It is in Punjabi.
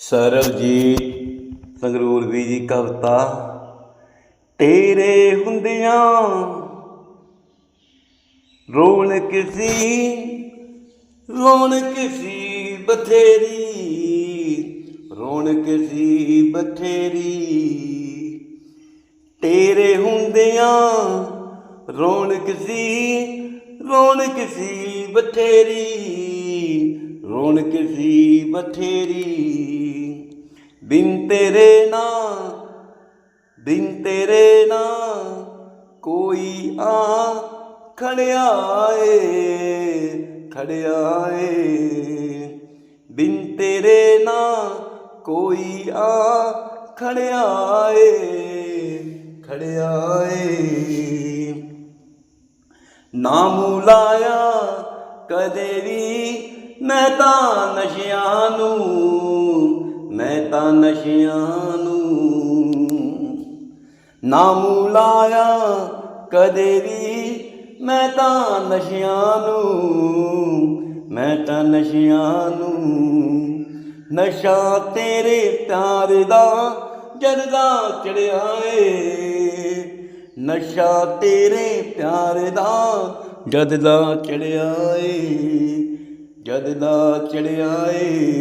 ਸਰਬਜੀਤ ਸੰਗਰੂਰ ਵੀ ਜੀ ਕਵਿਤਾ, ਤੇਰੇ ਹੁੰਦਿਆਂ ਰੋਣ ਕਿਸੀ ਰੌਣਕ ਸੀ ਬਥੇਰੀ, ਰੌਣਕ ਸੀ ਬਥੇਰੀ। ਤੇਰੇ ਹੁੰਦਿਆਂ ਰੌਣਕ ਸੀ ਰੌਣਕ ਸੀ ਬਥੇਰੀ। ਬਥੇਰੀ ਬਿਨ ਤੇਰੇ ਨਾ, ਬਿਨ ਤੇਰੇ ਨਾ ਕੋਈ ਆ ਖੜਿਆ ਏ ਖੜਿਆ ਏ ਬਿਨ ਤੇਰੇ ਨਾ ਕੋਈ ਆ ਖੜਿਆ ਏ ਖੜਿਆ ਏ ਨਾਮ ਲਾਇਆ ਕਦੇ ਵੀ ਮੈਂ ਤਾਂ ਨਸ਼ਿਆਂ ਨੂੰ, ਮੈਂ ਤਾਂ ਨਸ਼ਿਆਂ ਨੂੰ ਨਾਮ ਲਾਇਆ, ਕਦੇ ਵੀ ਮੈਂ ਤਾਂ ਨਸ਼ਿਆਂ ਨੂੰ, ਮੈਂ ਤਾਂ ਨਸ਼ਿਆਂ ਨੂੰ। ਨਸ਼ਾ ਤੇਰੇ ਪਿਆਰ ਦਾ ਜਰਦਾ ਚੜਿਆ ਏ, ਨਸ਼ਾ ਤੇਰੇ ਪਿਆਰ ਦਾ ਜਦ ਦਾ ਚੜਿਆ ਏ ਜਦ ਦਾ ਚੜਿਆ ਏ।